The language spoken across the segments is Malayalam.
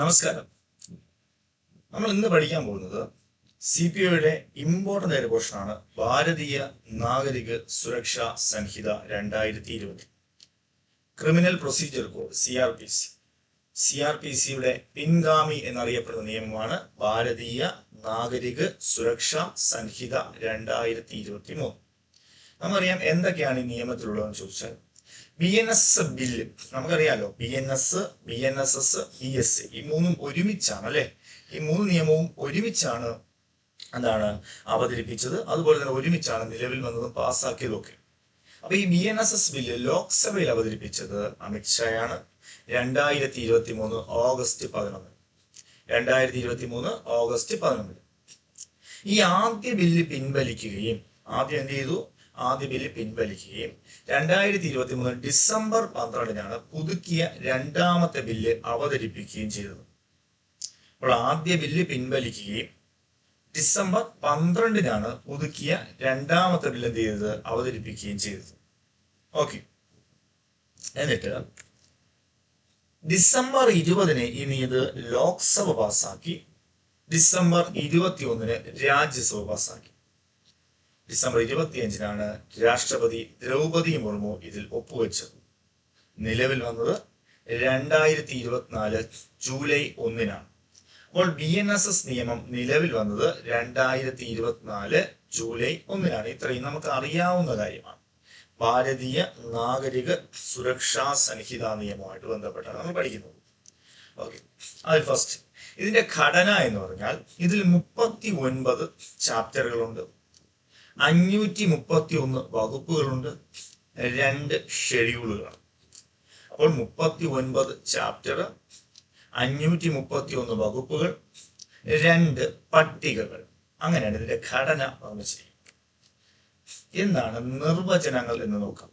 നമസ്കാരം. നമ്മൾ ഇന്ന് പഠിക്കാൻ പോകുന്നത് സി പി ഒയുടെ ഇമ്പോർട്ടന്റ് ആയ പോർഷനാണ് ഭാരതീയ നാഗരിക സുരക്ഷാ സംഹിത രണ്ടായിരത്തി ഇരുപത് criminal procedure code C R P C C R P സിയുടെ പിൻഗാമി എന്നറിയപ്പെടുന്ന നിയമമാണ് ഭാരതീയ നാഗരിക സുരക്ഷാ സംഹിത രണ്ടായിരത്തി ഇരുപത്തി മൂന്ന് നമുക്കറിയാം എന്തൊക്കെയാണ് ഈ നിയമത്തിലുള്ളതെന്ന് ചോദിച്ചാൽ ബി എൻ എസ് ബില്ല് നമുക്കറിയാലോ B N S B N S S E S ഈ മൂന്നും ഒരുമിച്ചാണ് അല്ലെ? ഈ മൂന്ന് നിയമവും ഒരുമിച്ചാണ് എന്താണ് അവതരിപ്പിച്ചത്. അതുപോലെ തന്നെ ഒരുമിച്ചാണ് നിലവിൽ വന്നതും പാസ്സാക്കിയതും ഒക്കെ അപ്പൊ ഈ B N S S bill ലോക്സഭയിൽ അവതരിപ്പിച്ചത് അമിത്ഷായാണ് രണ്ടായിരത്തി ഇരുപത്തി മൂന്ന് ഓഗസ്റ്റ് പതിനൊന്ന്. രണ്ടായിരത്തി ഇരുപത്തി മൂന്ന് ഓഗസ്റ്റ് പതിനൊന്ന് ഈ ആദ്യ ബില്ല് പിൻവലിക്കുകയും ആദ്യം എന്ത് ചെയ്തു? ആദ്യ ബില്ല് പിൻവലിക്കുകയും രണ്ടായിരത്തി ഇരുപത്തി മൂന്ന് ഡിസംബർ പന്ത്രണ്ടിനാണ് പുതുക്കിയ രണ്ടാമത്തെ ബില്ല് അവതരിപ്പിക്കുകയും ചെയ്തത്. അപ്പോൾ ആദ്യ ബില്ല് പിൻവലിക്കുകയും ഡിസംബർ പന്ത്രണ്ടിനാണ് പുതുക്കിയ രണ്ടാമത്തെ ബില്ല് എന്ത് ചെയ്തത്? അവതരിപ്പിക്കുകയും ചെയ്തത്. ഓക്കെ. എന്നിട്ട് ഡിസംബർ ഇരുപതിന് ഇനി ഇത് ലോക്സഭ പാസാക്കി. ഡിസംബർ ഇരുപത്തി ഒന്നിന് രാജ്യസഭ പാസാക്കി. ഡിസംബർ ഇരുപത്തിയഞ്ചിനാണ് രാഷ്ട്രപതി ദ്രൗപദി മുർമു ഇതിൽ ഒപ്പുവെച്ചത്. നിലവിൽ വന്നത് രണ്ടായിരത്തി ഇരുപത്തിനാല് ജൂലൈ ഒന്നിനാണ്. അപ്പോൾ ബി എൻ എസ് എസ് നിയമം നിലവിൽ വന്നത് രണ്ടായിരത്തി ഇരുപത്തിനാല് ജൂലൈ ഒന്നിനാണ്. ഇത്രയും നമുക്ക് അറിയാവുന്ന കാര്യമാണ്. ഭാരതീയ നാഗരിക സുരക്ഷാ സംഹിത നിയമമായിട്ട് ബന്ധപ്പെട്ടാണ് നമ്മൾ പഠിക്കുന്നത്. ഓക്കെ. അതിൽ ഫസ്റ്റ് ഇതിന്റെ ഘടന എന്ന് പറഞ്ഞാൽ ഇതിൽ മുപ്പത്തി ഒൻപത് ചാപ്റ്ററുകളുണ്ട് അഞ്ഞൂറ്റി മുപ്പത്തി ഒന്ന് വകുപ്പുകളുണ്ട് രണ്ട് ഷെഡ്യൂളുകൾ അപ്പോൾ മുപ്പത്തി ഒൻപത് ചാപ്റ്റർ അഞ്ഞൂറ്റി മുപ്പത്തി ഒന്ന് വകുപ്പുകൾ രണ്ട് പട്ടികകൾ. അങ്ങനെയാണ് ഇതിന്റെ ഘടന നിർമ്മിച്ചിരിക്കുന്നത് എന്താണ് നിർവചനങ്ങൾ എന്ന് നോക്കാം.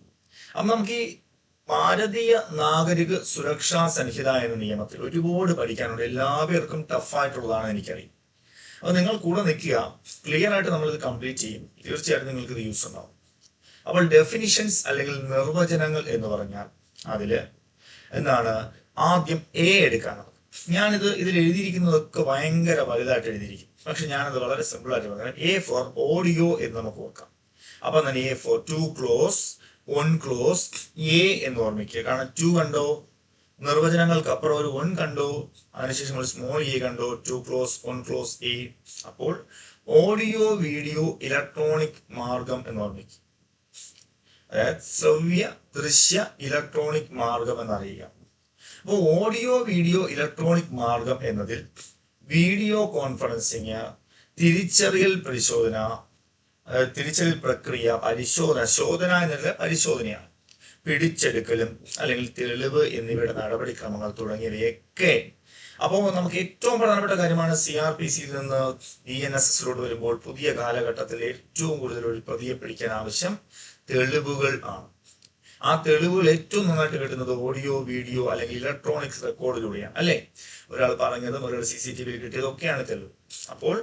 അപ്പൊ നമുക്ക് ഈ ഭാരതീയ നാഗരിക സുരക്ഷാ സംഹിത എന്ന നിയമത്തിൽ ഒരുപാട് പഠിക്കാനുണ്ട്. എല്ലാവർക്കും ടഫായിട്ടുള്ളതാണ് എനിക്കറിയാം. അപ്പൊ നിങ്ങൾ കൂടെ നിൽക്കുക. ക്ലിയർ ആയിട്ട് നമ്മൾ ഇത് കംപ്ലീറ്റ് ചെയ്യും. തീർച്ചയായിട്ടും നിങ്ങൾക്ക് ഇത് യൂസ് ഉണ്ടാവും. അപ്പോൾ ഡെഫിനിഷൻസ് അല്ലെങ്കിൽ നിർവചനങ്ങൾ എന്ന് പറഞ്ഞാൽ അതിൽ എന്താണ്? ആദ്യം എ എടുക്കാൻ ഞാനിത് ഇതിൽ എഴുതിയിരിക്കുന്നതൊക്കെ ഭയങ്കര വലുതായിട്ട് എഴുതിയിരിക്കും. പക്ഷെ ഞാനത് വളരെ സിമ്പിൾ ആയിട്ട് പറയാം. എ ഫോർ ഓഡിയോ എന്ന് നമുക്ക് ഓർക്കാം. അപ്പൊ തന്നെ A for two clause one clause A എന്ന് ഓർമ്മിക്കുക. കാരണം ടു കണ്ടോ? നിർവചനങ്ങൾക്ക് അപ്പുറം ഒരു വൺ കണ്ടു അതിനുശേഷം ഒരു സ്മോൾ ഇ കണ്ടു two clause one clause A അപ്പോൾ ഓഡിയോ വീഡിയോ ഇലക്ട്രോണിക് മാർഗം എന്ന് ഓർമ്മിക്കുക അതായത് ശ്രവ്യ ദൃശ്യ ഇലക്ട്രോണിക് മാർഗം എന്നറിയുക. അപ്പോൾ ഓഡിയോ വീഡിയോ ഇലക്ട്രോണിക് മാർഗം എന്നതിൽ വീഡിയോ കോൺഫറൻസിങ് തിരിച്ചറിയൽ പരിശോധന തിരിച്ചറിയൽ പ്രക്രിയ പരിശോധന ശോധന എന്നുള്ള പരിശോധനയാണ്. പിടിച്ചെടുക്കലും അല്ലെങ്കിൽ തെളിവ് എന്നിവയുടെ നടപടിക്രമങ്ങൾ തുടങ്ങിയവയൊക്കെ. അപ്പോൾ നമുക്ക് ഏറ്റവും പ്രധാനപ്പെട്ട കാര്യമാണ് സി ആർ പി സിയിൽ നിന്ന് ഇ എൻ എസ് എസിലോട് വരുമ്പോൾ പുതിയ കാലഘട്ടത്തിൽ ഏറ്റവും കൂടുതൽ ഒരു പ്രതിയെ പിടിക്കാൻ ആവശ്യം തെളിവുകൾ ആണ്. ആ തെളിവുകൾ ഏറ്റവും നന്നായിട്ട് കിട്ടുന്നത് ഓഡിയോ വീഡിയോ അല്ലെങ്കിൽ ഇലക്ട്രോണിക്സ് റെക്കോർഡിലൂടെയാണ് അല്ലെ? ഒരാൾ പറഞ്ഞതും ഒരാൾ സി സി ടി വിയിൽ കിട്ടിയതൊക്കെയാണ് തെളിവ്. അപ്പോൾ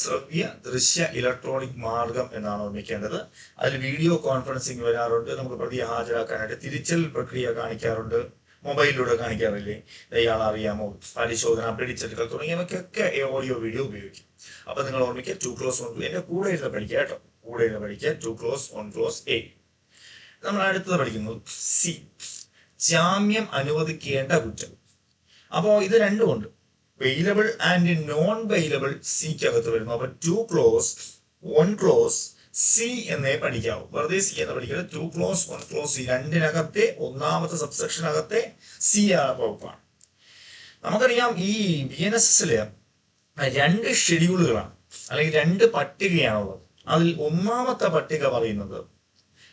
ശ്രവ്യ ദൃശ്യ ഇലക്ട്രോണിക് മാർഗം എന്നാണ് ഓർമ്മിക്കേണ്ടത്. അതിൽ വീഡിയോ കോൺഫറൻസിങ് വരാറുണ്ട്. നമുക്ക് പ്രതിയെ ഹാജരാക്കാനായിട്ട് തിരിച്ചൽ പ്രക്രിയ കാണിക്കാറുണ്ട്. മൊബൈലിലൂടെ കാണിക്കാറില്ലേ? ഇയാൾ അറിയാമോ? പരിശോധന പിടിച്ചെടുക്കൽ തുടങ്ങിയവയ്ക്കൊക്കെ ഓഡിയോ വീഡിയോ ഉപയോഗിക്കും. അപ്പൊ നിങ്ങൾ ഓർമ്മിക്കുക ടു ക്ലോസ് വൺ എന്റെ കൂടെ ഇരുന്ന് പഠിക്കുക കേട്ടോ. കൂടെ ഇരുന്ന് പഠിക്കുക two clause one clause A നമ്മൾ അടുത്തത് പഠിക്കുന്നു. സി. ജാമ്യം അനുവദിക്കേണ്ട കുറ്റം. അപ്പോ ഇത് രണ്ടുമുണ്ട് വെയിലബിൾ ആൻഡ് നോൺ വെയിലബിൾ സിക്കകത്ത് വരുന്നു. അപ്പൊ two clause one clause C എന്നേ പഠിക്കാവൂ. വെറുതെ സി എന്ന് പഠിക്കുന്നത് two clause one clause C രണ്ടിനകത്തെ ഒന്നാമത്തെ സബ്സെക്ഷനകത്തെ സി ആ വകുപ്പാണ്. നമുക്കറിയാം ഈ ബി എൻ എസ് എസിൽ രണ്ട് ഷെഡ്യൂളുകളാണ്. അല്ലെങ്കിൽ രണ്ട് പട്ടികയാണുള്ളത്. അതിൽ ഒന്നാമത്തെ പട്ടിക പറയുന്നത്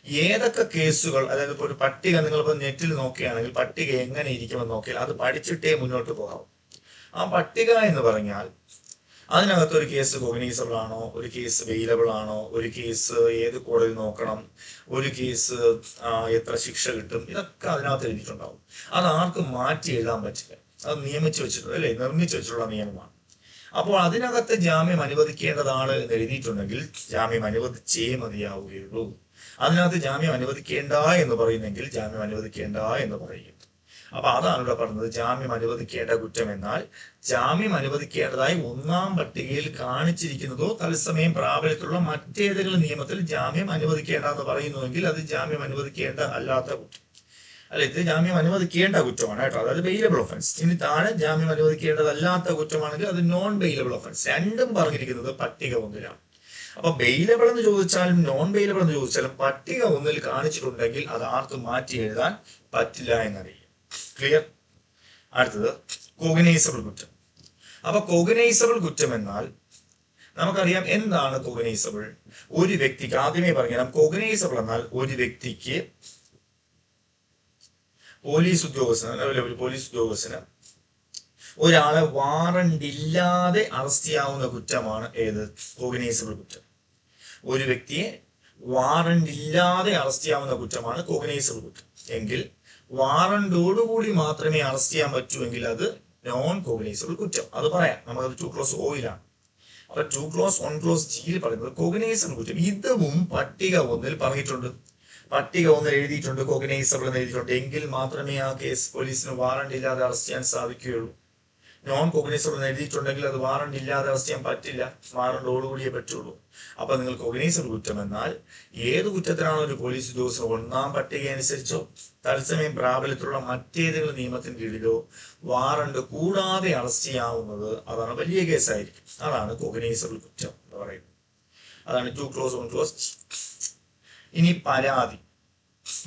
ഏതൊക്കെ കേസുകൾ അതായത് ഇപ്പോൾ ഒരു പട്ടിക നിങ്ങളിപ്പോൾ നെറ്റിൽ നോക്കുകയാണെങ്കിൽ പട്ടിക എങ്ങനെ ഇരിക്കുമെന്ന് നോക്കിയാൽ അത് പഠിച്ചിട്ടേ മുന്നോട്ട് പോകാം ആ പട്ടിക എന്ന് പറഞ്ഞാൽ അതിനകത്ത് ഒരു കേസ് കോഗ്നൈസബിൾ ആണോ ഒരു കേസ് വെയിലബിൾ ആണോ ഒരു കേസ് ഏത് കോടതി നോക്കണം ഒരു കേസ് എത്ര ശിക്ഷ കിട്ടും ഇതൊക്കെ അതിനകത്ത് എഴുതിയിട്ടുണ്ടാവും. അത് ആർക്കും മാറ്റി എഴുതാൻ പറ്റില്ല. അത് നിയമിച്ചു വെച്ചിട്ടുള്ള അല്ലേ? നിർമ്മിച്ചു വെച്ചിട്ടുള്ള നിയമമാണ്. അപ്പോൾ അതിനകത്ത് ജാമ്യം അനുവദിക്കേണ്ടതാണ് എന്ന് എഴുതിയിട്ടുണ്ടെങ്കിൽ ജാമ്യം അനുവദിച്ചേ മതിയാവുകയുള്ളൂ. അതിനകത്ത് ജാമ്യം അനുവദിക്കേണ്ട എന്ന് പറയുന്നെങ്കിൽ ജാമ്യം അനുവദിക്കേണ്ട എന്ന് പറയും. അപ്പൊ അതാണ് ഇവിടെ പറഞ്ഞത് ജാമ്യം അനുവദിക്കേണ്ട കുറ്റം എന്നാൽ ജാമ്യം അനുവദിക്കേണ്ടതായി ഒന്നാം പട്ടികയിൽ കാണിച്ചിരിക്കുന്നതോ തത്സമയം പ്രാബല്യത്തിലുള്ള മറ്റേതെങ്കിലും നിയമത്തിൽ ജാമ്യം അനുവദിക്കേണ്ട എന്ന് പറയുന്നുവെങ്കിൽ അത് ജാമ്യം അനുവദിക്കേണ്ട അല്ലാത്ത കുറ്റം. അല്ല ഇത് ജാമ്യം അനുവദിക്കേണ്ട കുറ്റമാണ് കേട്ടോ. അതായത് ബെയിലബിൾ ഒഫൻസ് ഇനി താഴെ ജാമ്യം അനുവദിക്കേണ്ടതല്ലാത്ത കുറ്റമാണെങ്കിൽ അത് നോൺ ബെയിലബിൾ ഒഫൻസ് രണ്ടും പറഞ്ഞിരിക്കുന്നത് പട്ടിക ഒന്നിലാണ് അപ്പൊ ബെയിലബിൾ എന്ന് ചോദിച്ചാലും നോൺ ബെയിലബിൾ എന്ന് ചോദിച്ചാലും പട്ടിക ഒന്നിൽ കാണിച്ചിട്ടുണ്ടെങ്കിൽ അത് ആർക്കും മാറ്റി എഴുതാൻ പറ്റില്ല എന്നറിയാം. ക്ലിയർ അടുത്തത് കോഗനൈസബിൾ കുറ്റം. അപ്പൊ കോഗനൈസബിൾ കുറ്റം എന്നാൽ നമുക്കറിയാം എന്താണ് കോഗനൈസബിൾ ഒരു വ്യക്തിക്ക് ആദ്യമേ പറഞ്ഞാൽ കോഗനൈസബിൾ എന്നാൽ ഒരു വ്യക്തിക്ക് പോലീസ് ഉദ്യോഗസ്ഥന് അല്ലെങ്കിൽ ഒരു പോലീസ് ഉദ്യോഗസ്ഥന് ഒരാളെ വാറണ്ട് ഇല്ലാതെ അറസ്റ്റ് ചെയ്യാവുന്ന കുറ്റമാണ് ഏത്? കോഗനൈസബിൾ കുറ്റം. ഒരു വ്യക്തിയെ വാറണ്ട് ഇല്ലാതെ അറസ്റ്റ് ചെയ്യാവുന്ന കുറ്റമാണ് കോഗനൈസബിൾ കുറ്റം. എങ്കിൽ വാറണ്ടോടുകൂടി മാത്രമേ അറസ്റ്റ് ചെയ്യാൻ പറ്റൂവെങ്കിൽ അത് നോൺ കോഗനൈസബിൾ കുറ്റം. അത് പറയാം. നമുക്കത് ടു ക്ലോസ് ഓയിലാണ് അപ്പൊ ടു ക്ലോസ് വൺ ക്ലോസ് ജിയിൽ പറയുന്നത് കോഗനൈസബിൾ കുറ്റം. ഇതും പട്ടിക ഒന്നിൽ പറഞ്ഞിട്ടുണ്ട്. പട്ടിക ഒന്നിൽ എഴുതിയിട്ടുണ്ട് കോഗനൈസബിൾ എന്ന് എഴുതിയിട്ടുണ്ട്. എങ്കിൽ മാത്രമേ ആ കേസ് പോലീസിന് വാറണ്ട് ഇല്ലാതെ അറസ്റ്റ് ചെയ്യാൻ സാധിക്കുകയുള്ളൂ. നോൺ കോഗ്നൈസബിൾ എന്ന് എഴുതിയിട്ടുണ്ടെങ്കിൽ അത് വാറണ്ട് ഇല്ലാതെ അറസ്റ്റ് ചെയ്യാൻ പറ്റില്ല വാറണ്ടോടുകൂടിയേ പറ്റുള്ളൂ. അപ്പൊ നിങ്ങൾ കോഗ്നൈസബിൾ കുറ്റം എന്നാൽ ഏത് കുറ്റത്തിനാണ് ഒരു പോലീസ് ഉദ്യോഗസ്ഥർ ഒന്നാം പട്ടിക അനുസരിച്ചോ തത്സമയം പ്രാബല്യത്തിലുള്ള മറ്റേതെങ്കിലും നിയമത്തിന് കീഴിലോ വാറണ്ട് കൂടാതെ അറസ്റ്റ് ചെയ്യാവുന്നത് അതാണ് വലിയ കേസായിരിക്കും. അതാണ് കോഗ്നൈസബിൾ കുറ്റം എന്ന് പറയുന്നത്. അതാണ് ടു ക്ലോസ് വൺ ക്ലോസ് ഇനി പരാതി.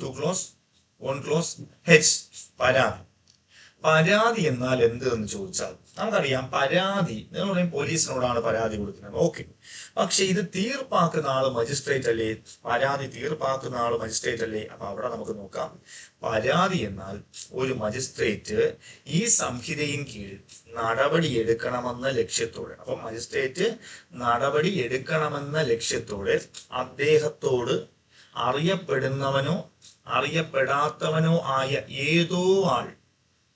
Two clause one clause H പരാതി. പരാതി എന്നാൽ എന്ത് എന്ന് ചോദിച്ചാൽ നമുക്കറിയാം പരാതി നിങ്ങൾ പറയും പോലീസിനോടാണ് പരാതി കൊടുക്കുന്നത്. ഓക്കെ. പക്ഷെ ഇത് തീർപ്പാക്കുന്ന ആൾ മജിസ്ട്രേറ്റ് അല്ലേ? പരാതി തീർപ്പാക്കുന്ന ആൾ മജിസ്ട്രേറ്റ് അല്ലേ? അപ്പൊ അവിടെ നമുക്ക് നോക്കാം. പരാതി എന്നാൽ ഒരു മജിസ്ട്രേറ്റ് ഈ സംഹിതയിൻ കീഴിൽ നടപടി എടുക്കണമെന്ന ലക്ഷ്യത്തോടെ അപ്പൊ മജിസ്ട്രേറ്റ് നടപടി എടുക്കണമെന്ന ലക്ഷ്യത്തോടെ അദ്ദേഹത്തോട് അറിയപ്പെടുന്നവനോ അറിയപ്പെടാത്തവനോ ആയ ഏതോ ആൾ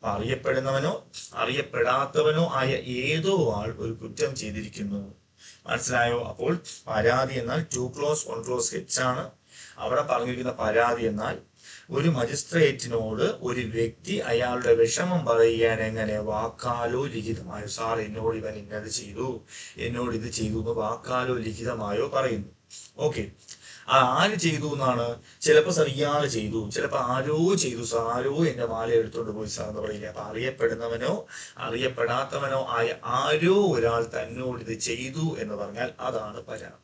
അറിയപ്പെടുന്നവനോ അറിയപ്പെടാത്തവനോ ആയ ഏതോ ആൾ ഒരു കുറ്റം ചെയ്തിരിക്കുന്നു. മനസ്സിലായോ? അപ്പോൾ പരാതി എന്നാൽ two clause one clause H ആണ്. അവിടെ പറഞ്ഞിരിക്കുന്ന പരാതി എന്നാൽ ഒരു മജിസ്ട്രേറ്റിനോട് ഒരു വ്യക്തി അയാളുടെ വിഷമം പറയാൻ എങ്ങനെ? വാക്കാലോ ലിഖിതമായോ? സാർ എന്നോട് ഇവൻ ഇന്നത് ചെയ്തു. എന്നോട് ഇത് ചെയ്തു എന്ന് വാക്കാലോ ലിഖിതമായോ പറയുന്നു. ഓക്കെ ആര് ചെയ്തു എന്നാണ്? ചിലപ്പോൾ സറിയാതെ ചെയ്തു ചിലപ്പോൾ ആരോ ചെയ്തു. സാർ ആരോ എന്റെ മാല എടുത്തുകൊണ്ട് പോയി സാർ എന്ന് പറയില്ല അപ്പൊ അറിയപ്പെടുന്നവനോ അറിയപ്പെടാത്തവനോ ആയ ആരോ ഒരാൾ തന്നോട് ഇത് ചെയ്തു എന്ന് പറഞ്ഞാൽ അതാണ് പരാതി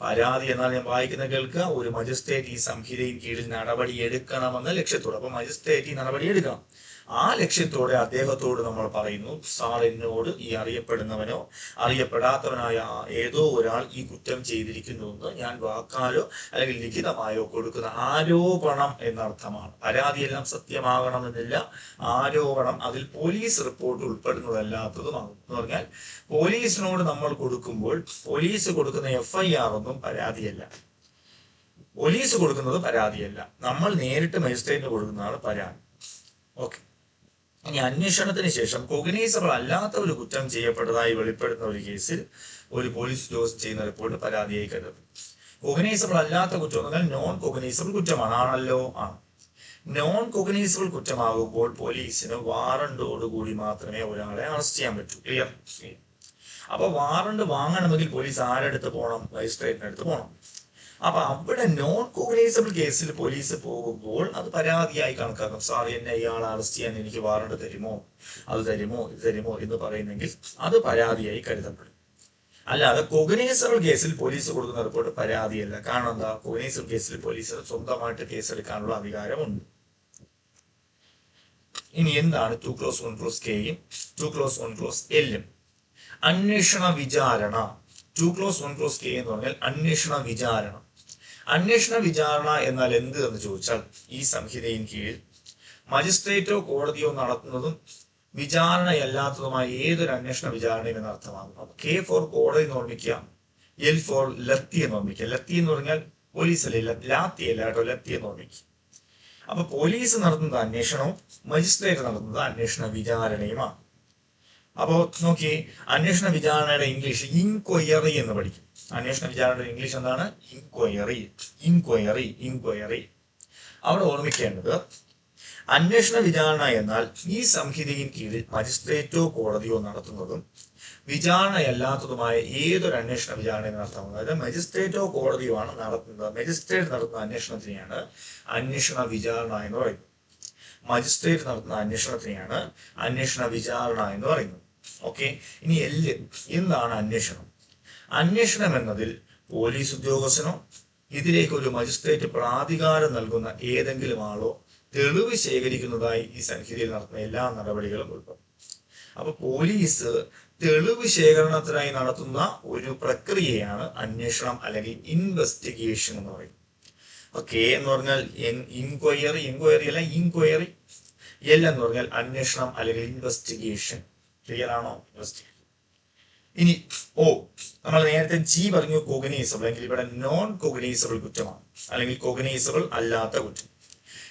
പരാതി എന്നാൽ ഞാൻ വായിക്കുന്ന കേൾക്കുക. ഒരു മജിസ്ട്രേറ്റ് ഈ സംഹിതയും കീഴിൽ നടപടി എടുക്കണമെന്ന് ലക്ഷ്യത്തോടെ. അപ്പൊ മജിസ്ട്രേറ്റ് ഈ നടപടി എടുക്കണം. ആ ലക്ഷ്യത്തോടെ അദ്ദേഹത്തോട് നമ്മൾ പറയുന്നു സാർ എന്നോട് ഈ അറിയപ്പെടുന്നവനോ അറിയപ്പെടാത്തവനായ ഏതോ ഒരാൾ ഈ കുറ്റം ചെയ്തിരിക്കുന്നു എന്ന് ഞാൻ വാക്കാലോ അല്ലെങ്കിൽ ലിഖിതമായോ കൊടുക്കുന്ന ആരോപണം എന്നർത്ഥമാണ്. പരാതിയെല്ലാം സത്യമാകണമെന്നില്ല. ആരോപണം അതിൽ പോലീസ് റിപ്പോർട്ട് ഉൾപ്പെടുന്നതല്ലാത്തതുമാകും എന്ന് പറഞ്ഞാൽ പോലീസിനോട് നമ്മൾ കൊടുക്കുമ്പോൾ പോലീസ് കൊടുക്കുന്ന എഫ് ഐ ആർ ഒന്നും പരാതിയല്ല. പോലീസ് കൊടുക്കുന്നത് പരാതിയല്ല. നമ്മൾ നേരിട്ട് മജിസ്ട്രേറ്റിന് കൊടുക്കുന്നതാണ് പരാതി. ഓക്കെ. ഇനി അന്വേഷണത്തിന് ശേഷം കൊഗ്നൈസബിൾ അല്ലാത്ത ഒരു കുറ്റം ചെയ്യപ്പെട്ടതായി വെളിപ്പെടുന്ന ഒരു കേസിൽ ഒരു പോലീസ് ജോസ് ചെയ്യുന്ന റിപ്പോർട്ട് പരാതിയായി കരുതും കൊഗ്നൈസബിൾ അല്ലാത്ത കുറ്റം എന്നാൽ നോൺ കൊഗ്നൈസബിൾ കുറ്റമാണ്. ആണല്ലോ? ആണ്. നോൺ കൊഗ്നൈസബിൾ കുറ്റമാകുമ്പോൾ പോലീസിന് വാറണ്ടോടുകൂടി മാത്രമേ ഒരാളെ അറസ്റ്റ് ചെയ്യാൻ പറ്റൂ. ക്ലിയർ അപ്പൊ വാറണ്ട് വാങ്ങണമെങ്കിൽ പോലീസ് ആരെടുത്ത് പോകണം? മജിസ്ട്രേറ്റിനടുത്ത് പോകണം. അപ്പൊ അവിടെ നോൺ കോഗ്നൈസബിൾ കേസിൽ പോലീസ് പോകുമ്പോൾ അത് പരാതിയായി കണക്കാക്കും. സാർ എന്നെ ഇയാളെ അറസ്റ്റ് ചെയ്യാൻ എനിക്ക് വാറണ്ട് തരുമോ? അത് തരുമോ? ഇത് തരുമോ? എന്ന് പറയുന്നെങ്കിൽ അത് പരാതിയായി കരുതപ്പെടും. അല്ലാതെ കൊഗ്നൈസബിൾ കേസിൽ പോലീസ് കൊടുക്കുന്ന റിപ്പോർട്ട് പരാതിയല്ല. കാരണം എന്താ? കൊഗ്നൈസബിൾ കേസിൽ പോലീസിന് സ്വന്തമായിട്ട് കേസെടുക്കാനുള്ള അധികാരമുണ്ട്. ഇനി എന്താണ്? ടു ക്ലോസ് വൺ ക്ലോസ് കെയും ടു ക്ലോസ് വൺ ക്ലോസ് എല്ലും അന്വേഷണ വിചാരണ. Two clause one clause K എന്ന് പറഞ്ഞാൽ അന്വേഷണ വിചാരണ. അന്വേഷണ വിചാരണ എന്നാൽ എന്ത് എന്ന് ചോദിച്ചാൽ ഈ സംഹിതയിൻ കീഴിൽ മജിസ്ട്രേറ്റോ കോടതിയോ നടത്തുന്നതും വിചാരണയല്ലാത്തതുമായ ഏതൊരു അന്വേഷണ വിചാരണയും എന്ന് അർത്ഥമാകും അപ്പൊ കെ ഫോർ കോടതി എന്ന് ഓർമ്മിക്കുക എൽ ഫോർ ലത്തി എന്ന് ഓർമ്മിക്കുക. ലത്തി എന്ന് പറഞ്ഞാൽ പോലീസ് അല്ലേ? ലാത്തി അല്ല കേട്ടോ ലത്തി എന്ന് ഓർമ്മിക്കുക. അപ്പൊ പോലീസ് നടത്തുന്നത് അന്വേഷണവും മജിസ്ട്രേറ്റ് നടത്തുന്നത് അന്വേഷണ വിചാരണയുമാണ്. അപ്പോ നോക്കി അന്വേഷണ വിചാരണയുടെ ഇംഗ്ലീഷ് ഇൻക്വയറി എന്ന് പഠിക്കും. അന്വേഷണ വിചാരണയുടെ ഇംഗ്ലീഷ് എന്താണ്? ഇൻക്വയറി ഇൻക്വയറി ഇൻക്വയറി അവിടെ ഓർമ്മിക്കേണ്ടത് അന്വേഷണ വിചാരണ എന്നാൽ ഈ സംഹിതയിൻ കീഴിൽ മജിസ്ട്രേറ്റോ കോടതിയോ നടത്തുന്നതും വിചാരണയല്ലാത്തതുമായ ഏതൊരു അന്വേഷണ വിചാരണയും നടത്താവുന്നത് അതായത് മജിസ്ട്രേറ്റോ കോടതിയോ ആണ് നടത്തുന്നത്. മജിസ്ട്രേറ്റ് നടത്തുന്ന അന്വേഷണത്തിനെയാണ് അന്വേഷണ വിചാരണ എന്ന് പറയുന്നത്. മജിസ്ട്രേറ്റ് നടത്തുന്ന അന്വേഷണത്തിനെയാണ് അന്വേഷണ വിചാരണ എന്ന് പറയുന്നത്. ഓക്കെ ഇനി എല്ല് എന്താണ് അന്വേഷണം? അന്വേഷണം എന്നതിൽ പോലീസ് ഉദ്യോഗസ്ഥനോ ഇതിലേക്ക് ഒരു മജിസ്ട്രേറ്റ് പ്രാധികാരം നൽകുന്ന ഏതെങ്കിലും ആളോ തെളിവ് ശേഖരിക്കുന്നതായി ഈ സംഹിതയിൽ നടത്തുന്ന എല്ലാ നടപടികളും ഉൾപ്പെടും. അപ്പൊ പോലീസ് തെളിവ് ശേഖരണത്തിനായി നടത്തുന്ന ഒരു പ്രക്രിയയാണ് അന്വേഷണം അല്ലെങ്കിൽ ഇൻവെസ്റ്റിഗേഷൻ എന്ന് പറയും അപ്പൊ കെ എന്ന് പറഞ്ഞാൽ ഇൻക്വയറി ഇൻക്വയറി അല്ല ഇൻക്വയറി എൽ എന്ന് പറഞ്ഞാൽ അന്വേഷണം അല്ലെങ്കിൽ ഇൻവെസ്റ്റിഗേഷൻ ക്ലിയർ ആണോ? ഇൻവെസ്റ്റിഗേഷൻ ഇനി ഓ നമ്മൾ നേരത്തെ ജി പറഞ്ഞു കോഗനൈസബിൾ അല്ലെങ്കിൽ ഇവിടെ നോൺ കോഗനൈസബിൾ കുറ്റമാണ്. അല്ലെങ്കിൽ കോഗനൈസബിൾ അല്ലാത്ത കുറ്റം.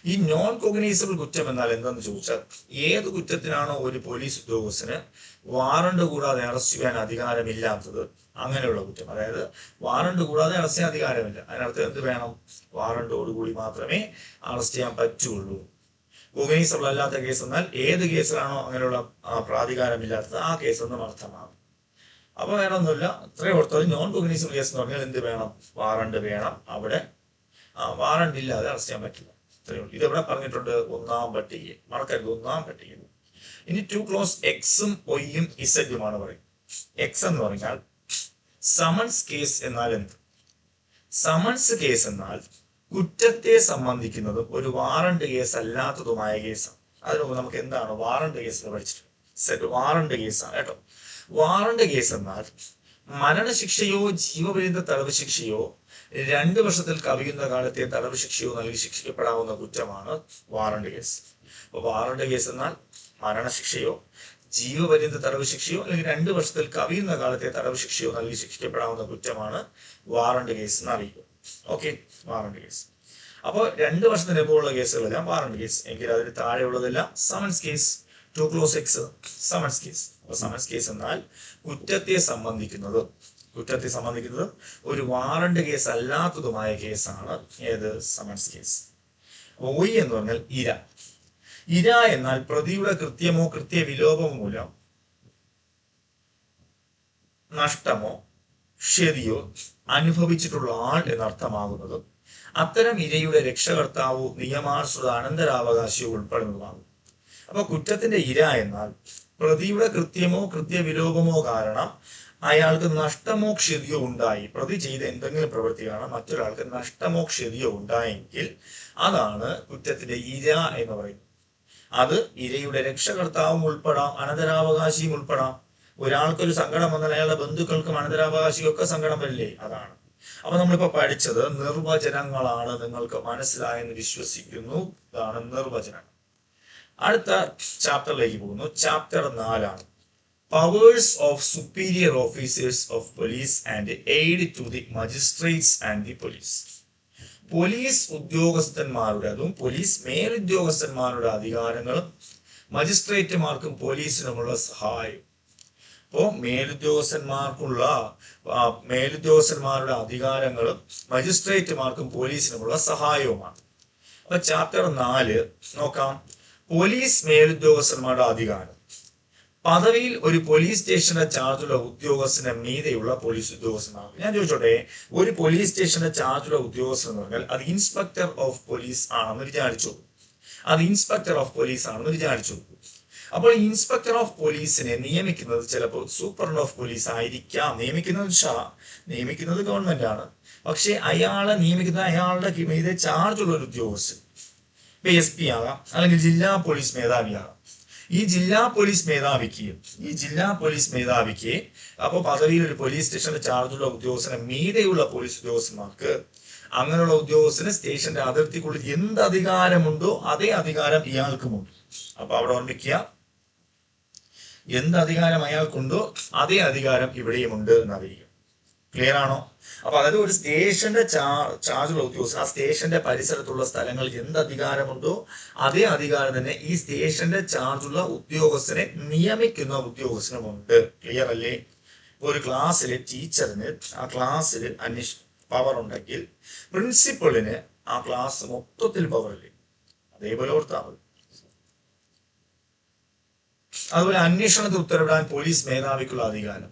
ഈ നോൺ കോഗനൈസബിൾ കുറ്റം എന്നാൽ എന്താന്ന് ചോദിച്ചാൽ ഏത് കുറ്റത്തിനാണോ ഒരു പോലീസ് ഉദ്യോഗസ്ഥന് വാറണ്ട് കൂടാതെ അറസ്റ്റ് ചെയ്യാൻ അധികാരമില്ലാത്തത് അങ്ങനെയുള്ള കുറ്റം. അതായത് വാറണ്ട് കൂടാതെ അറസ്റ്റ് ചെയ്യാൻ അധികാരമില്ല. അതിനർത്ഥം എന്ത് വേണം? വാറണ്ടോടുകൂടി മാത്രമേ അറസ്റ്റ് ചെയ്യാൻ പറ്റുള്ളൂ. കോഗനൈസബിൾ അല്ലാത്ത കേസ് എന്നാൽ ഏത് കേസിലാണോ അങ്ങനെയുള്ള പ്രാധികാരമില്ലാത്തത് ആ കേസ് എന്നും അർത്ഥമാകും. അപ്പൊ വേറെ ഒന്നുമില്ല ഇത്രയും കൊടുത്തത് നോൺ കോഗ്നൈസബിൾ കേസ് എന്ന് പറഞ്ഞാൽ എന്ത് വേണം? വാറണ്ട് വേണം അവിടെ. വാറണ്ട് ഇല്ലാതെ അറസ്റ്റ് ചെയ്യാൻ പറ്റില്ല. ഇത്രയേ ഉള്ളൂ. ഇതെവിടെ പറഞ്ഞിട്ടുണ്ട്. ഒന്നാം പട്ടിക മറക്കരുത് ഒന്നാം പട്ടിക ഇനി ടു ക്ലോസ് എക്സും ഒയ്യും ഇസഡുമാണ് പറയും എക്സ് എന്ന് പറഞ്ഞാൽ സമൺസ് കേസ് എന്നാൽ എന്ത്? സമൺസ് കേസ് എന്നാൽ കുറ്റത്തെ സംബന്ധിക്കുന്നതും ഒരു വാറണ്ട് കേസ് അല്ലാത്തതുമായ കേസാണ് അതിന് നമുക്ക് എന്താണ്? വാറണ്ട് കേസ് എന്ന് പഠിച്ചിട്ടുണ്ട്. സെറ്റ് വാറണ്ട് കേസാണ് കേട്ടോ. വാറണ്ട് കേസ് എന്നാൽ മരണശിക്ഷയോ ജീവപര്യന്ത തടവ് ശിക്ഷയോ രണ്ട് വർഷത്തിൽ കവിയുന്ന കാലത്തെ തടവ് ശിക്ഷയോ നൽകി ശിക്ഷിക്കപ്പെടാവുന്ന കുറ്റമാണ് വാറണ്ട് കേസ്. അപ്പൊ വാറണ്ട് കേസ് എന്നാൽ മരണശിക്ഷയോ ജീവപര്യന്ത തടവ് ശിക്ഷയോ അല്ലെങ്കിൽ രണ്ട് വർഷത്തിൽ കവിയുന്ന കാലത്തെ തടവ് ശിക്ഷയോ നൽകി ശിക്ഷിക്കപ്പെടാവുന്ന കുറ്റമാണ് വാറണ്ട് കേസ് എന്ന് അറിയിക്കും ഓക്കെ വാറണ്ട് കേസ്. അപ്പോൾ രണ്ട് വർഷത്തിന് മുമ്പുള്ള കേസുകളെല്ലാം വാറണ്ട് കേസ്. എങ്കിൽ അതിന് താഴെയുള്ളതെല്ലാം summons case two clause X summons case അപ്പോൾ സമൻസ് കേസ് എന്നാൽ കുറ്റത്തെ സംബന്ധിക്കുന്നത് കുറ്റത്തെ സംബന്ധിക്കുന്നത് ഒരു വാറണ്ട് കേസ് അല്ലാത്തതുമായ കേസാണ് ഏത്? സമൻസ് കേസ് ഒയ് എന്ന് പറഞ്ഞാൽ ഇര. ഇര എന്നാൽ പ്രതിയുടെ കൃത്യമോ കൃത്യ വിലോപമോ മൂലം നഷ്ടമോ ക്ഷതിയോ അനുഭവിച്ചിട്ടുള്ള ആൾ എന്നർത്ഥമാകുന്നതും അത്തരം ഇരയുടെ രക്ഷകർത്താവോ നിയമാനുസൃത അനന്തരാവകാശിയോ ഉൾപ്പെടുന്നതുമാകും അപ്പൊ കുറ്റത്തിന്റെ ഇര എന്നാൽ പ്രതിയുടെ കൃത്യമോ കൃത്യവിലോപമോ കാരണം അയാൾക്ക് നഷ്ടമോ ക്ഷതിയോ ഉണ്ടായി. പ്രതി ചെയ്ത എന്തെങ്കിലും പ്രവൃത്തി കാരണം മറ്റൊരാൾക്ക് നഷ്ടമോ ക്ഷതിയോ ഉണ്ടായെങ്കിൽ അതാണ് കുറ്റത്തിന്റെ ഇര എന്ന് പറയുന്നത്. അത് ഇരയുടെ രക്ഷകർത്താവും ഉൾപ്പെടാം അനന്തരാവകാശിയും ഉൾപ്പെടാം. ഒരാൾക്കൊരു സങ്കടം വന്നാൽ അയാളുടെ ബന്ധുക്കൾക്കും അനന്തരാവകാശിക്കും ഒക്കെ സങ്കടം വരില്ലേ? അതാണ്. അപ്പൊ നമ്മളിപ്പോ പഠിച്ചത് നിർവചനങ്ങളാണ് നിങ്ങൾക്ക് മനസ്സിലായെന്ന് വിശ്വസിക്കുന്നു. ഇതാണ് നിർവചനം. അടുത്ത ചാപ്റ്ററിലേക്ക് പോകുന്നു. ചാപ്റ്റർ നാലാണ്. Powers of superior officers of police and aid to the magistrates and the police police ഉദ്യോഗസ്ഥന്മാരുടെ അതും പോലീസ് മേലുദ്യോഗസ്ഥന്മാരുടെ അധികാരങ്ങളും മജിസ്ട്രേറ്റുമാർക്കും പോലീസിനുമുള്ള സഹായം. അപ്പോൾ മേലുദ്യോഗസ്ഥന്മാർക്കുള്ള മേലുദ്യോഗസ്ഥന്മാരുടെ അധികാരങ്ങളും മജിസ്ട്രേറ്റുമാർക്കും പോലീസിനുമുള്ള സഹായവുമാണ്. അപ്പൊ ചാപ്റ്റർ നാല് നോക്കാം. പോലീസ് മേലുദ്യോഗസ്ഥന്മാരുടെ അധികാരം. പദവിയിൽ ഒരു പോലീസ് സ്റ്റേഷന്റെ ചാർജുള്ള ഉദ്യോഗസ്ഥന് മീതെയുള്ള പോലീസ് ഉദ്യോഗസ്ഥനാണ് ഞാൻ ചോദിച്ചോട്ടെ ഒരു പോലീസ് സ്റ്റേഷന്റെ ചാർജുള്ള ഉദ്യോഗസ്ഥൻ എന്ന് പറഞ്ഞാൽ അത് ഇൻസ്പെക്ടർ ഓഫ് പോലീസ് ആണെന്ന് വിചാരിച്ചു. അത് ഇൻസ്പെക്ടർ ഓഫ് പോലീസ് ആണെന്ന് വിചാരിച്ചു. അപ്പോൾ ഇൻസ്പെക്ടർ ഓഫ് പോലീസിനെ നിയമിക്കുന്നത് ചിലപ്പോൾ സൂപ്രണ്ട് ഓഫ് പോലീസ് ആയിരിക്കാം. നിയമിക്കുന്നത് ഷാ നിയമിക്കുന്നത് ഗവൺമെന്റ് ആണ് പക്ഷെ അയാളെ നിയമിക്കുന്ന അയാളുടെ മീതെ ചാർജുള്ള ഒരു ഉദ്യോഗസ്ഥൻ ഇപ്പൊ എസ് പി ആകാം അല്ലെങ്കിൽ ജില്ലാ പോലീസ് മേധാവി മേധാവിയാകാം ഈ ജില്ലാ പോലീസ് മേധാവിക്ക് ഈ ജില്ലാ പോലീസ് മേധാവിക്ക് അപ്പൊ പദവിയിൽ ഒരു പോലീസ് സ്റ്റേഷന്റെ ചാർജുള്ള ഉദ്യോഗസ്ഥനെ മീതെയുള്ള പോലീസ് ഉദ്യോഗസ്ഥന്മാർക്ക് അങ്ങനെയുള്ള ഉദ്യോഗസ്ഥന് സ്റ്റേഷന്റെ അതിർത്തിക്കുള്ളിൽ എന്ത് അധികാരമുണ്ടോ അതേ അധികാരം ഇയാൾക്കുമുണ്ട്. അപ്പൊ അവിടെ ഓർമ്മിക്കുക എന്ത് അധികാരം അയാൾക്കുണ്ടോ അതേ അധികാരം ഇവിടെയുമുണ്ട് എന്നറിയുക. ക്ലിയർ ആണോ? അപ്പൊ അതായത് ഒരു സ്റ്റേഷന്റെ ചാർജുള്ള ഉദ്യോഗസ്ഥൻ ആ സ്റ്റേഷന്റെ പരിസരത്തുള്ള സ്ഥലങ്ങളിൽ എന്ത് അധികാരമുണ്ടോ അതേ അധികാരം തന്നെ ഈ സ്റ്റേഷന്റെ ചാർജുള്ള ഉദ്യോഗസ്ഥനെ നിയമിക്കുന്ന ഉദ്യോഗസ്ഥനുമുണ്ട്. ക്ലിയർ അല്ലേ? ഒരു ക്ലാസ്സിലെ ടീച്ചറിന് ആ ക്ലാസ്സിൽ അന്വേഷ പവർ ഉണ്ടെങ്കിൽ പ്രിൻസിപ്പളിന് ആ ക്ലാസ് മൊത്തത്തിൽ പവർ ഇല്ലേ അതേപോലെ ഓർത്താൽ മതി. അതുപോലെ അന്വേഷണത്തിൽ ഉത്തരവിടാൻ പോലീസ് മേധാവിക്കുള്ള അധികാരം.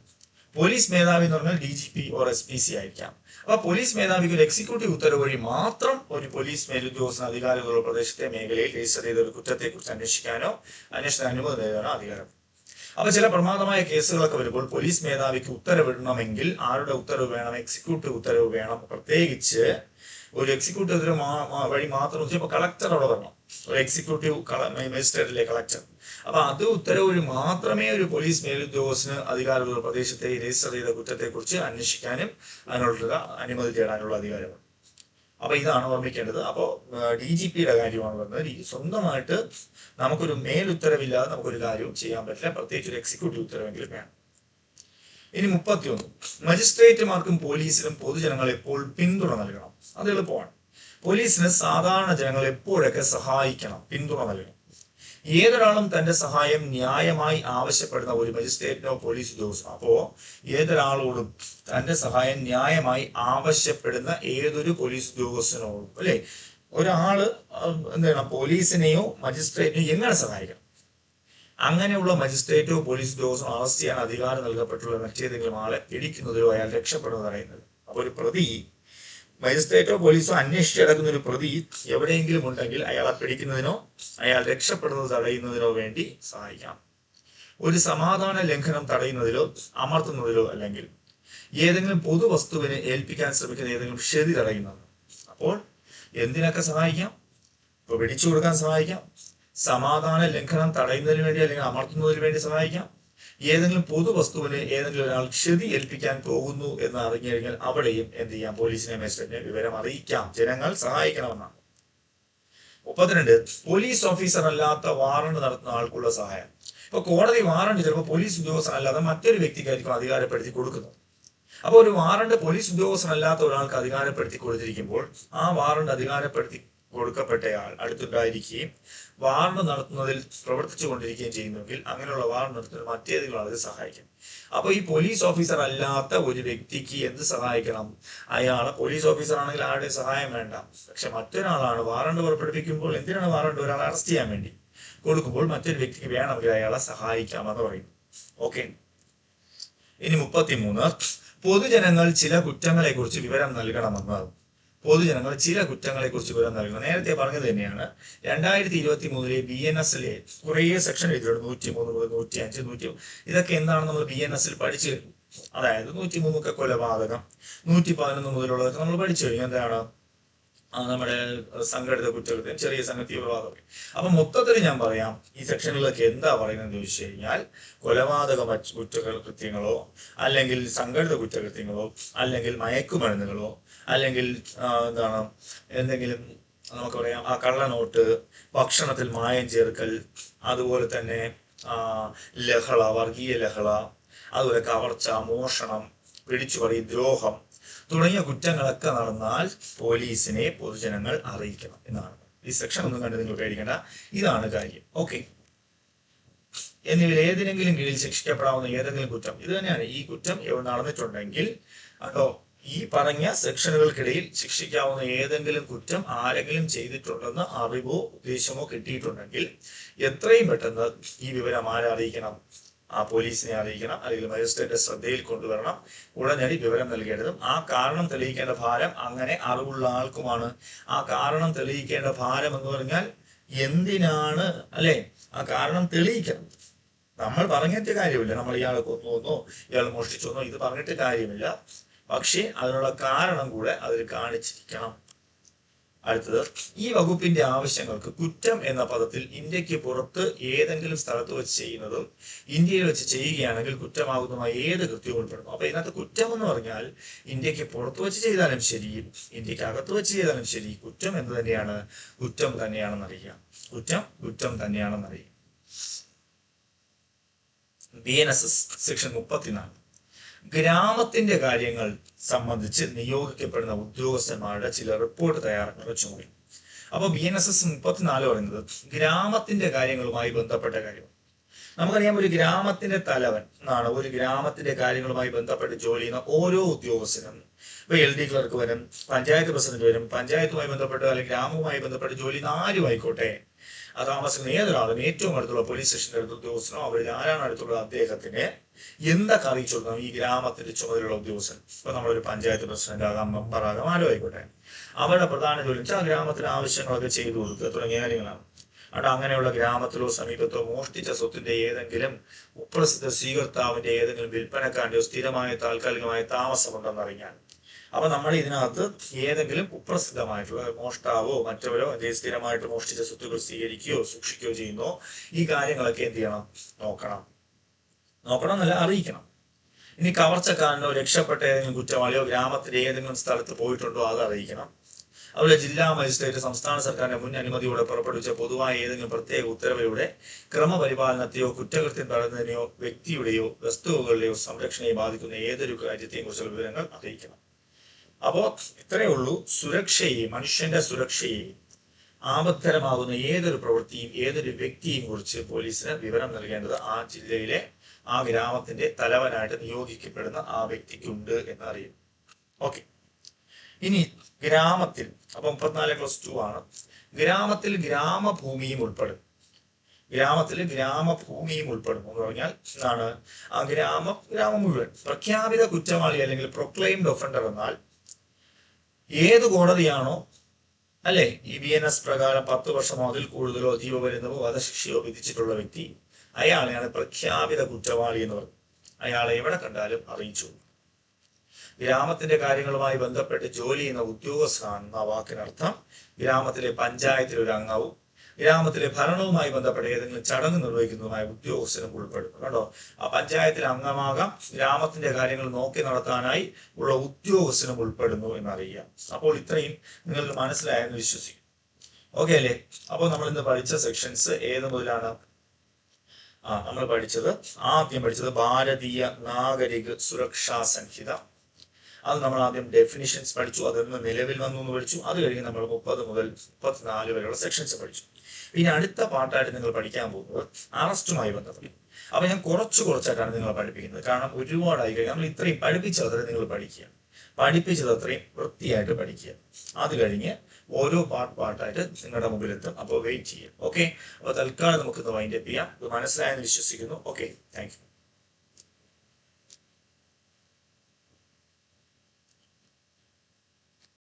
പോലീസ് മേധാവി എന്ന് പറഞ്ഞാൽ D G P or S P C ആയിരിക്കാം. അപ്പൊ പോലീസ് മേധാവിക്ക് ഒരു എക്സിക്യൂട്ടീവ് ഉത്തരവ് വഴി മാത്രം ഒരു പോലീസ് മേലുദ്യോഗസ്ഥന് അധികാരമുള്ള പ്രദേശത്തെ മേഖലയിൽ രജിസ്റ്റർ ചെയ്ത ഒരു കുറ്റത്തെക്കുറിച്ച് അന്വേഷിക്കാനോ അന്വേഷണ അനുമതി നേടാനോ അധികാരം. അപ്പൊ ചില പ്രമാദമായ കേസുകളൊക്കെ വരുമ്പോൾ പോലീസ് മേധാവിക്ക് ഉത്തരവിടണമെങ്കിൽ ആരുടെ ഉത്തരവ് വേണം എക്സിക്യൂട്ടീവ് ഉത്തരവ് വേണം. പ്രത്യേകിച്ച് ഒരു എക്സിക്യൂട്ടീവ് ഉത്തരവ് വഴി മാത്രം ഇപ്പൊ കളക്ടർ അവിടെ വരണം. ഒരു എക്സിക്യൂട്ടീവ് മജിസ്ട്രേറ്റിലെ കളക്ടർ അപ്പൊ അത് ഉത്തരവ് മാത്രമേ ഒരു പോലീസ് മേലുദ്യോഗസ്ഥന് അധികാരമുള്ള പ്രദേശത്തെ രജിസ്റ്റർ ചെയ്ത കുറ്റത്തെക്കുറിച്ച് അന്വേഷിക്കാനും അതിനുള്ള അനുമതി തേടാനുള്ള അധികാരമുണ്ട്. അപ്പൊ ഇതാണ് ഓർമ്മിക്കേണ്ടത്. അപ്പോ ഡി ജി പിയുടെ കാര്യമാണ് പറഞ്ഞത്. സ്വന്തമായിട്ട് നമുക്കൊരു മേലുത്തരവില്ലാതെ നമുക്കൊരു കാര്യവും ചെയ്യാൻ പറ്റില്ല. പ്രത്യേകിച്ച് ഒരു എക്സിക്യൂട്ടീവ് ഉത്തരവെങ്കിലും വേണം. ഇനി മുപ്പത്തിയൊന്ന്. മജിസ്ട്രേറ്റുമാർക്കും പോലീസിനും പൊതുജനങ്ങൾ എപ്പോൾ പിന്തുണ നൽകണം? അത് എളുപ്പമാണ്. പോലീസിന് സാധാരണ ജനങ്ങൾ എപ്പോഴൊക്കെ സഹായിക്കണം? പിന്തുണ നൽകണം. ഏതൊരാളും തന്റെ സഹായം ന്യായമായി ആവശ്യപ്പെടുന്ന ഒരു മജിസ്ട്രേറ്റിനോ പോലീസ് ഉദ്യോഗസ്ഥനോ അപ്പോ ഏതൊരാളോടും തന്റെ സഹായം ന്യായമായി ആവശ്യപ്പെടുന്ന ഏതൊരു പോലീസ് ഉദ്യോഗസ്ഥനോടും അല്ലെ? ഒരാൾ എന്താണ് പോലീസിനെയോ മജിസ്ട്രേറ്റിനെയോ എങ്ങനെ സഹായിക്കണം? അങ്ങനെയുള്ള മജിസ്ട്രേറ്റോ പോലീസ് ഉദ്യോഗസ്ഥനോ അറസ്റ്റ് ചെയ്യാൻ അധികാരം നൽകപ്പെട്ടുള്ള മറ്റേതെങ്കിലും ആളെ പിടിക്കുന്നതിലോ അയാൾ രക്ഷപ്പെടുന്നതറിയുന്നത് അപ്പൊ ഒരു പ്രതി മജിസ്ട്രേറ്റോ പോലീസോ അന്വേഷിച്ചടക്കുന്ന ഒരു പ്രതി എവിടെയെങ്കിലും ഉണ്ടെങ്കിൽ അയാളെ പിടിക്കുന്നതിനോ അയാൾ രക്ഷപ്പെടുന്നത് തടയുന്നതിനോ വേണ്ടി സഹായിക്കാം. ഒരു സമാധാന ലംഘനം തടയുന്നതിലോ അമർത്തുന്നതിലോ അല്ലെങ്കിൽ ഏതെങ്കിലും പൊതുവസ്തുവിനെ ഏൽപ്പിക്കാൻ ശ്രമിക്കുന്ന ഏതെങ്കിലും ക്ഷതി തടയുന്നത് അപ്പോൾ എന്തിനൊക്കെ സഹായിക്കാം? ഇപ്പൊ പിടിച്ചു കൊടുക്കാൻ സഹായിക്കാം. സമാധാന ലംഘനം തടയുന്നതിന് വേണ്ടി അല്ലെങ്കിൽ അമർത്തുന്നതിന് വേണ്ടി സഹായിക്കാം. ഏതെങ്കിലും പൊതുവസ്തുവിന് ഏതെങ്കിലും ഒരാൾ ക്ഷതി ഏൽപ്പിക്കാൻ പോകുന്നു എന്ന് അറിഞ്ഞു കഴിഞ്ഞാൽ അവിടെയും എന്ത് ചെയ്യാം? പോലീസിനെ മെസ്സേജിനെ വിവരം അറിയിക്കാം. ജനങ്ങൾ സഹായിക്കണമെന്നാണ്. മുപ്പത്തിരണ്ട് പോലീസ് ഓഫീസർ അല്ലാത്ത വാറണ്ട് നടത്തുന്ന ആൾക്കുള്ള സഹായം. ഇപ്പൊ കോടതി വാറണ്ട് ചിലപ്പോൾ പോലീസ് ഉദ്യോഗസ്ഥനല്ലാതെ മറ്റൊരു വ്യക്തിക്കായിരിക്കും അധികാരപ്പെടുത്തി കൊടുക്കുന്നത്. അപ്പോൾ ഒരു വാറണ്ട് പോലീസ് ഉദ്യോഗസ്ഥനല്ലാത്ത ഒരാൾക്ക് അധികാരപ്പെടുത്തി കൊടുത്തിരിക്കുമ്പോൾ ആ വാറണ്ട് അധികാരപ്പെടുത്തി കൊടുക്കപ്പെട്ടയാൾ അടുത്തുണ്ടായിരിക്കുകയും വാറണ്ട് നടത്തുന്നതിൽ പ്രവർത്തിച്ചു കൊണ്ടിരിക്കുകയും ചെയ്യുന്നുവെങ്കിൽ അങ്ങനെയുള്ള വാറണ്ട് നടത്തുന്ന മറ്റേതെങ്കിലും ആളുകൾ സഹായിക്കും. അപ്പൊ ഈ പോലീസ് ഓഫീസർ അല്ലാത്ത ഒരു വ്യക്തിക്ക് എന്ത് സഹായിക്കണം? അയാൾ പോലീസ് ഓഫീസർ ആണെങ്കിൽ ആരുടെ സഹായം വേണ്ട. പക്ഷെ മറ്റൊരാളാണ് വാറണ്ട് പുറപ്പെടുപ്പിക്കുമ്പോൾ എന്തിനാണ് വാറണ്ട് ഒരാളെ അറസ്റ്റ് ചെയ്യാൻ വേണ്ടി? കൊടുക്കുമ്പോൾ മറ്റൊരു വ്യക്തിക്ക് വേണമെങ്കിൽ അയാളെ സഹായിക്കാമെന്ന് പറയുന്നു ഓക്കെ ഇനി മുപ്പത്തിമൂന്ന്. പൊതുജനങ്ങൾ ചില കുറ്റങ്ങളെ കുറിച്ച് വിവരം നൽകണമെന്ന്. പൊതുജനങ്ങൾ ചില കുറ്റങ്ങളെ കുറിച്ച് വിവരം നൽകണം നേരത്തെ പറഞ്ഞത് തന്നെയാണ്. രണ്ടായിരത്തി ഇരുപത്തി മൂന്നിലെ ബി എൻ എസിലെ കുറേ സെക്ഷൻ എഴുതിയിട്ടുണ്ട്. നൂറ്റി മൂന്ന് മുതൽ നൂറ്റി അഞ്ച് നൂറ്റി ഇതൊക്കെ എന്താണ് നമ്മൾ ബി എൻ എസിൽ പഠിച്ചു കഴിഞ്ഞു? അതായത് നൂറ്റി മൂന്നൊക്കെ കൊലപാതകം നൂറ്റി പതിനൊന്ന് മുതലുള്ളതൊക്കെ നമ്മൾ പഠിച്ചു കഴിഞ്ഞു. എന്താണ്? നമ്മുടെ സംഘടിത കുറ്റകൃത്യം ചെറിയ സംഘ തീവ്രവാദമൊക്കെ. അപ്പൊ മൊത്തത്തിൽ ഞാൻ പറയാം ഈ സെക്ഷനിലൊക്കെ എന്താ പറയുന്നത് ചോദിച്ചു കഴിഞ്ഞാൽ കൊലപാതക കുറ്റകൃത്യങ്ങളോ അല്ലെങ്കിൽ സംഘടിത കുറ്റകൃത്യങ്ങളോ അല്ലെങ്കിൽ മയക്കുമരുന്നുകളോ അല്ലെങ്കിൽ എന്താണ് എന്തെങ്കിലും നമുക്ക് പറയാം ആ കള്ളനോട്ട് ഭക്ഷണത്തിൽ മായം ചേർക്കൽ അതുപോലെ തന്നെ ലഹള വർഗീയ ലഹള അതുപോലെ കവർച്ച മോഷണം പിടിച്ചുപറി ദ്രോഹം തുടങ്ങിയ കുറ്റങ്ങളൊക്കെ നടന്നാൽ പോലീസിനെ പൊതുജനങ്ങൾ അറിയിക്കണം എന്നാണ്. ഈ സെക്ഷൻ ഒന്നും കണ്ട് നിങ്ങൾ പേടിക്കേണ്ട. ഇതാണ് കാര്യം. ഓക്കെ എന്നിവയിൽ ഏതിനെങ്കിലും കീഴിൽ ശിക്ഷിക്കപ്പെടാവുന്ന ഏതെങ്കിലും കുറ്റം. ഇത് തന്നെയാണ്. ഈ കുറ്റം നടന്നിട്ടുണ്ടെങ്കിൽ അതോ ഈ പറഞ്ഞ സെക്ഷനുകൾക്കിടയിൽ ശിക്ഷിക്കാവുന്ന ഏതെങ്കിലും കുറ്റം ആരെങ്കിലും ചെയ്തിട്ടുണ്ടെന്ന് അറിവോ ഉദ്ദേശമോ കിട്ടിയിട്ടുണ്ടെങ്കിൽ എത്രയും പെട്ടെന്ന് ഈ വിവരം ആരെ അറിയിക്കണം? ആ പോലീസിനെ അറിയിക്കണം. അല്ലെങ്കിൽ മജിസ്ട്രേറ്റ് ശ്രദ്ധയിൽ കൊണ്ടുവരണം. ഉടനടി വിവരം നൽകേണ്ടതും. ആ കാരണം തെളിയിക്കേണ്ട ഭാരം അങ്ങനെ അറിവുള്ള ആൾക്കുമാണ്. ആ കാരണം തെളിയിക്കേണ്ട ഭാരം എന്ന് പറഞ്ഞാൽ എന്തിനാണ്? അല്ലെ? ആ കാരണം തെളിയിക്കണം. നമ്മൾ പറഞ്ഞിട്ട് കാര്യമില്ല. നമ്മൾ ഇയാളെ കൊന്നു വന്നോ ഇയാൾ മോഷ്ടിച്ചു വന്നോ ഇത് പറഞ്ഞിട്ട് കാര്യമില്ല. പക്ഷേ അതിനുള്ള കാരണം കൂടെ അതിൽ കാണിച്ചിരിക്കണം. അടുത്തത് ഈ വകുപ്പിന്റെ ആവശ്യങ്ങൾക്ക് കുറ്റം എന്ന പദത്തിൽ ഇന്ത്യയ്ക്ക് പുറത്ത് ഏതെങ്കിലും സ്ഥലത്ത് വെച്ച് ചെയ്യുന്നതും ഇന്ത്യയിൽ വെച്ച് ചെയ്യുകയാണെങ്കിൽ കുറ്റമാകുന്നതുമായ ഏത് കൃത്യവും ഉൾപ്പെടുന്നു. അപ്പൊ ഇതിനകത്ത് കുറ്റം എന്ന് പറഞ്ഞാൽ ഇന്ത്യയ്ക്ക് പുറത്ത് വെച്ച് ചെയ്താലും ശരി ഇന്ത്യയ്ക്ക് അകത്ത് വെച്ച് ചെയ്താലും ശരി കുറ്റം എന്ത് തന്നെയാണ് കുറ്റം തന്നെയാണെന്ന് അറിയുക. കുറ്റം കുറ്റം തന്നെയാണെന്ന് അറിയാം B N S S section മുപ്പത്തിനാല്. ഗ്രാമത്തിന്റെ കാര്യങ്ങൾ സംബന്ധിച്ച് നിയോഗിക്കപ്പെടുന്ന ഉദ്യോഗസ്ഥന്മാരുടെ ചില റിപ്പോർട്ട് തയ്യാറാക്കുന്ന ചുമതല. അപ്പൊ ബി എൻ എസ് എസ് മുപ്പത്തിനാല് പറയുന്നത് ഗ്രാമത്തിന്റെ കാര്യങ്ങളുമായി ബന്ധപ്പെട്ട കാര്യം. നമുക്കറിയാം ഒരു ഗ്രാമത്തിന്റെ തലവൻ എന്നാണ് ഒരു ഗ്രാമത്തിന്റെ കാര്യങ്ങളുമായി ബന്ധപ്പെട്ട് ജോലി ചെയ്യുന്ന ഓരോ ഉദ്യോഗസ്ഥനും. ഇപ്പൊ എൽ ഡി ക്ലർക്ക് വരും പഞ്ചായത്ത് പ്രസിഡന്റ് വരും പഞ്ചായത്തുമായി ബന്ധപ്പെട്ട് അല്ലെങ്കിൽ ഗ്രാമവുമായി ബന്ധപ്പെട്ട് ജോലി ചെയ്യുന്ന ആരും ആയിക്കോട്ടെ ആ താമസിക്കുന്ന ഏതൊരാളും ഏറ്റവും അടുത്തുള്ള പോലീസ് സ്റ്റേഷന്റെ അടുത്ത ഉദ്യോഗസ്ഥനോ അവരിൽ ആരാണ് അടുത്തുള്ള അദ്ദേഹത്തിന് എന്തൊക്കെ അറിയിച്ചു കൊടുക്കണം ഈ ഗ്രാമത്തിന്റെ ചുമതലയുള്ള ഉദ്യോഗസ്ഥൻ. ഇപ്പൊ നമ്മളൊരു പഞ്ചായത്ത് പ്രസിഡന്റ് ആകാം മെമ്പർ ആകാം ആരോ ആയിക്കോട്ടെ അവരുടെ പ്രധാന ജോലി വെച്ചാൽ ആ ഗ്രാമത്തിലെ ആവശ്യങ്ങളൊക്കെ ചെയ്തു കൊടുക്കുക തുടങ്ങിയ കാര്യങ്ങളാണ്. അവിടെ അങ്ങനെയുള്ള ഗ്രാമത്തിലോ സമീപത്തോ മോഷ്ടിച്ച സ്വത്തിന്റെ ഏതെങ്കിലും ഉപ്രസിദ്ധ സ്വീകർത്താവിന്റെ ഏതെങ്കിലും വിൽപ്പനക്കാരന്റെയോ സ്ഥിരമായ താൽക്കാലികമായ താമസമുണ്ടെന്നറിയാൻ അപ്പൊ നമ്മൾ ഇതിനകത്ത് ഏതെങ്കിലും കുപ്രസിദ്ധമായിട്ടുള്ള മോഷ്ടാവോ മറ്റവരോ എന്തെങ്കിലും സ്ഥിരമായിട്ട് മോഷ്ടിച്ച സ്വത്തുക്കൾ സ്വീകരിക്കുകയോ സൂക്ഷിക്കുകയോ ചെയ്യുന്നോ ഈ കാര്യങ്ങളൊക്കെ എന്ത് ചെയ്യണം? നോക്കണം. നോക്കണം എന്നല്ല അറിയിക്കണം. ഇനി കവർച്ചക്കാരനോ രക്ഷപ്പെട്ട ഏതെങ്കിലും കുറ്റവാളിയോ ഗ്രാമത്തിലെ ഏതെങ്കിലും സ്ഥലത്ത് പോയിട്ടുണ്ടോ അത് അറിയിക്കണം. അതുപോലെ ജില്ലാ മജിസ്ട്രേറ്റ് സംസ്ഥാന സർക്കാരിന്റെ മുൻ അനുമതിയോടെ പുറപ്പെടുവിച്ച പൊതുവായ ഏതെങ്കിലും പ്രത്യേക ഉത്തരവിലൂടെ ക്രമപരിപാലനത്തെയോ കുറ്റകൃത്യം തടയുന്നതിനെയോ വ്യക്തിയുടെയോ വസ്തുവകളുടെയോ സംരക്ഷണയെ ബാധിക്കുന്ന ഏതൊരു കാര്യത്തെയും കുറിച്ചുള്ള വിവരങ്ങൾ അറിയിക്കണം. അപ്പോ ഇത്രയേ ഉള്ളൂ സുരക്ഷയെ മനുഷ്യന്റെ സുരക്ഷയെ ആപത്തരമാകുന്ന ഏതൊരു പ്രവൃത്തിയും ഏതൊരു വ്യക്തിയും കുറിച്ച് പോലീസിന് വിവരം നൽകേണ്ടത് ആ ജില്ലയിലെ ആ ഗ്രാമത്തിന്റെ തലവനായിട്ട് നിയോഗിക്കപ്പെടുന്ന ആ വ്യക്തിക്കുണ്ട് എന്നറിയും. ഓക്കെ. ഇനി ഗ്രാമത്തിൽ അപ്പൊ മുപ്പത്തിനാല് പ്ലസ് ടു ആണ്. ഗ്രാമത്തിൽ ഗ്രാമഭൂമിയും ഉൾപ്പെടും. ഗ്രാമത്തിൽ ഗ്രാമഭൂമിയും ഉൾപ്പെടും എന്ന് പറഞ്ഞാൽ എന്താണ്? ആ ഗ്രാമം ഗ്രാമം മുഴുവൻ പ്രഖ്യാപിത കുറ്റവാളി അല്ലെങ്കിൽ പ്രൊക്ലെയിംഡ് ഒഫൻഡർ എന്നാൽ ഏത് കോടതിയാണോ അല്ലെ? ഈ ബി എൻ എസ് പ്രകാരം പത്ത് വർഷമോ അതിൽ കൂടുതലോ ജീവപര്യന്തമോ വധശിക്ഷയോ വിധിച്ചിട്ടുള്ള വ്യക്തി അയാളെയാണ് പ്രഖ്യാപിത കുറ്റവാളി എന്ന് പറയുന്നത് അയാളെ എവിടെ കണ്ടാലും അറിയിച്ചു. ഗ്രാമത്തിന്റെ കാര്യങ്ങളുമായി ബന്ധപ്പെട്ട് ജോലി ചെയ്യുന്ന ഉദ്യോഗസ്ഥനാണെന്ന വാക്കിനർത്ഥം ഗ്രാമത്തിലെ പഞ്ചായത്തിലെ ഒരു അംഗവും ഗ്രാമത്തിലെ ഭരണവുമായി ബന്ധപ്പെട്ട ഏതെങ്കിലും ചടങ്ങ് നിർവഹിക്കുന്നതുമായ ഉദ്യോഗസ്ഥനും ഉൾപ്പെടുന്നു. കേട്ടോ ആ പഞ്ചായത്തിലെ അംഗമാകാം. ഗ്രാമത്തിന്റെ കാര്യങ്ങൾ നോക്കി നടത്താനായി ഉള്ള ഉദ്യോഗസ്ഥനും ഉൾപ്പെടുന്നു എന്നറിയാം. അപ്പോൾ ഇത്രയും നിങ്ങൾക്ക് മനസ്സിലായെന്ന് വിശ്വസിക്കും ഓക്കെ അല്ലേ? അപ്പോൾ നമ്മൾ ഇന്ന് പഠിച്ച സെക്ഷൻസ് ഏത് മുതലാണ്? ആ നമ്മൾ പഠിച്ചത് ആദ്യം പഠിച്ചത് ഭാരതീയ നാഗരിക സുരക്ഷാ സംഹിത. അത് നമ്മൾ ആദ്യം ഡെഫിനിഷൻസ് പഠിച്ചു. അതിൽ നിന്ന് നിലവിൽ വന്നു എന്ന് പഠിച്ചു. അത് കഴിഞ്ഞ് നമ്മൾ മുപ്പത് മുതൽ മുപ്പത്തിനാല് വരെയുള്ള സെക്ഷൻസ് പഠിച്ചു. ഇനി അടുത്ത പാട്ടായിട്ട് നിങ്ങൾ പഠിക്കാൻ പോകുന്നത് അറസ്റ്റുമായി ബന്ധപ്പെട്ട്. അപ്പൊ ഞാൻ കുറച്ച് കുറച്ചായിട്ടാണ് നിങ്ങളെ പഠിപ്പിക്കുന്നത്. കാരണം ഒരുപാടായി കഴിഞ്ഞാൽ നമ്മൾ ഇത്രയും പഠിപ്പിച്ചത് അത്രയും നിങ്ങൾ പഠിക്കുക. പഠിപ്പിച്ചത് അത്രയും വൃത്തിയായിട്ട് പഠിക്കുക. അത് കഴിഞ്ഞ് ഓരോ പാർട്ട് പാർട്ടായിട്ട് നിങ്ങളുടെ മുമ്പിലെത്തും. അപ്പോൾ വെയിറ്റ് ചെയ്യുക. ഓക്കെ അപ്പോൾ തൽക്കാലം നമുക്ക് ഇന്ന് വൈൻഡപ്പ് ചെയ്യാം. ഇത് മനസ്സിലായെന്ന് വിശ്വസിക്കുന്നു. Okay thank